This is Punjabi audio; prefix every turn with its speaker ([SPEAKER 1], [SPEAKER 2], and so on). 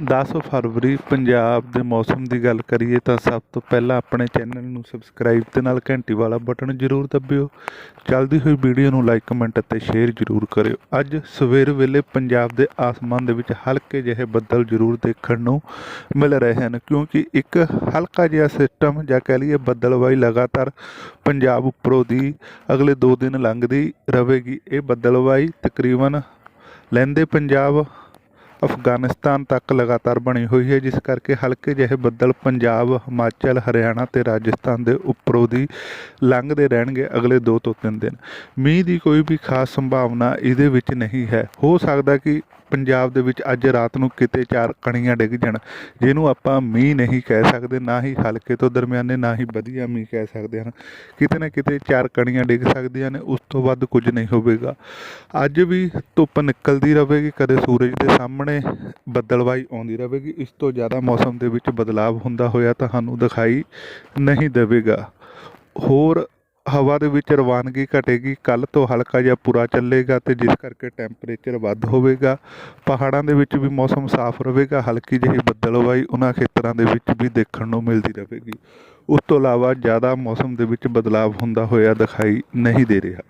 [SPEAKER 1] 10 ਫਰਵਰੀ ਪੰਜਾਬ ਦੇ ਮੌਸਮ ਦੀ ਗੱਲ ਕਰੀਏ ਤਾਂ ਸਭ ਤੋਂ ਪਹਿਲਾਂ ਆਪਣੇ ਚੈਨਲ ਨੂੰ ਸਬਸਕ੍ਰਾਈਬ ਤੇ ਨਾਲ ਘੰਟੀ ਵਾਲਾ ਬਟਨ ਜ਼ਰੂਰ ਦਬਿਓ। ਚੱਲਦੀ ਹੋਈ ਵੀਡੀਓ ਨੂੰ ਲਾਈਕ, ਕਮੈਂਟ ਅਤੇ ਸ਼ੇਅਰ ਜ਼ਰੂਰ ਕਰਿਓ। ਅੱਜ ਸਵੇਰ ਵੇਲੇ ਪੰਜਾਬ ਦੇ ਆਸਮਾਨ ਦੇ ਵਿੱਚ ਹਲਕੇ ਜਿਹੇ ਬੱਦਲ ਜ਼ਰੂਰ ਦੇਖਣ ਨੂੰ ਮਿਲ ਰਹੇ ਹਨ, ਕਿਉਂਕਿ ਇੱਕ ਹਲਕਾ ਜਿਹਾ ਸਿਸਟਮ ਜਾਂ ਕਹਿ ਲਈਏ ਬੱਦਲਵਾਈ ਲਗਾਤਾਰ ਪੰਜਾਬ ਉੱਪਰੋਂ ਦੀ ਅਗਲੇ 2 ਦਿਨ ਲੰਘਦੀ ਰਹੇਗੀ। ਇਹ ਬੱਦਲਵਾਈ ਤਕਰੀਬਨ ਲੈਂਦੇ ਪੰਜਾਬ ਅਫਗਾਨਿਸਤਾਨ ਤੱਕ ਲਗਾਤਾਰ ਬਣੀ ਹੋਈ ਹੈ, ਜਿਸ ਕਰਕੇ ਹਲਕੇ ਜਿਹੇ ਬੱਦਲ ਪੰਜਾਬ, ਹਿਮਾਚਲ, ਹਰਿਆਣਾ ਤੇ ਰਾਜਸਥਾਨ ਦੇ ਉੱਪਰੋਂ ਦੀ ਲੰਘਦੇ ਰਹਿਣਗੇ ਅਗਲੇ 2 ਤੋਂ 3 ਦਿਨ। ਮੀਂਹ ਦੀ ਕੋਈ ਵੀ ਖਾਸ ਸੰਭਾਵਨਾ ਇਹਦੇ ਵਿੱਚ ਨਹੀਂ ਹੈ। ਹੋ ਸਕਦਾ ਕਿ ਪੰਜਾਬ ਦੇ ਵਿੱਚ ਅੱਜ ਰਾਤ ਨੂੰ ਕਿਤੇ ਚਾਰ ਕਣੀਆਂ ਡਿੱਗ ਜਾਣ, ਜਿਹਨੂੰ ਆਪਾਂ ਮੀਂਹ ਨਹੀਂ ਕਹਿ ਸਕਦੇ, ਨਾ ਹੀ ਹਲਕੇ ਤੋਂ ਦਰਮਿਆਨੇ, ਨਾ ਹੀ ਵਧੀਆ ਮੀਂਹ ਕਹਿ ਸਕਦੇ ਹਨ। ਕਿਤੇ ਨਾ ਕਿਤੇ ਚਾਰ ਕਣੀਆਂ ਡਿੱਗ ਸਕਦੀਆਂ ਨੇ, ਉਸ ਤੋਂ ਵੱਧ ਕੁਝ ਨਹੀਂ ਹੋਵੇਗਾ। ਅੱਜ ਵੀ ਧੁੱਪ ਨਿਕਲਦੀ ਰਹੇਗੀ ਕਦੇ ਸੂਰਜ ਦੇ ਸਾਹਮਣੇ ਬੱਦਲਵਾਈ ਆਉਂਦੀ ਰਹੇਗੀ ਇਸ ਤੋਂ ਜ਼ਿਆਦਾ ਮੌਸਮ ਦੇ ਵਿੱਚ ਬਦਲਾਵ ਹੁੰਦਾ ਹੋਇਆ ਤੁਹਾਨੂੰ ਦਿਖਾਈ ਨਹੀਂ ਦੇਵੇਗਾ। ਹੋਰ ਹਵਾ ਦੇ ਵਿੱਚ ਰਵਾਨਗੀ ਘਟੇਗੀ ਕੱਲ ਤੋਂ ਹਲਕਾ ਜਿਹਾ ਪੂਰਾ ਚੱਲੇਗਾ ਤੇ ਜਿਸ ਕਰਕੇ ਟੈਂਪਰੇਚਰ ਵੱਧ ਹੋਵੇਗਾ। ਪਹਾੜਾਂ ਦੇ ਵਿੱਚ ਵੀ ਮੌਸਮ ਸਾਫ਼ ਰਹੇਗਾ, ਹਲਕੀ ਜਿਹੀ ਬੱਦਲਵਾਈ ਉਹਨਾਂ ਖੇਤਰਾਂ ਦੇ ਵਿੱਚ ਵੀ ਦੇਖਣ ਨੂੰ ਮਿਲਦੀ ਰਹੇਗੀ। ਉਸ ਤੋਂ ਇਲਾਵਾ ਜ਼ਿਆਦਾ ਮੌਸਮ ਦੇ ਵਿੱਚ ਬਦਲਾਵ ਹੁੰਦਾ ਹੋਇਆ ਦਿਖਾਈ ਨਹੀਂ ਦੇ ਰਿਹਾ।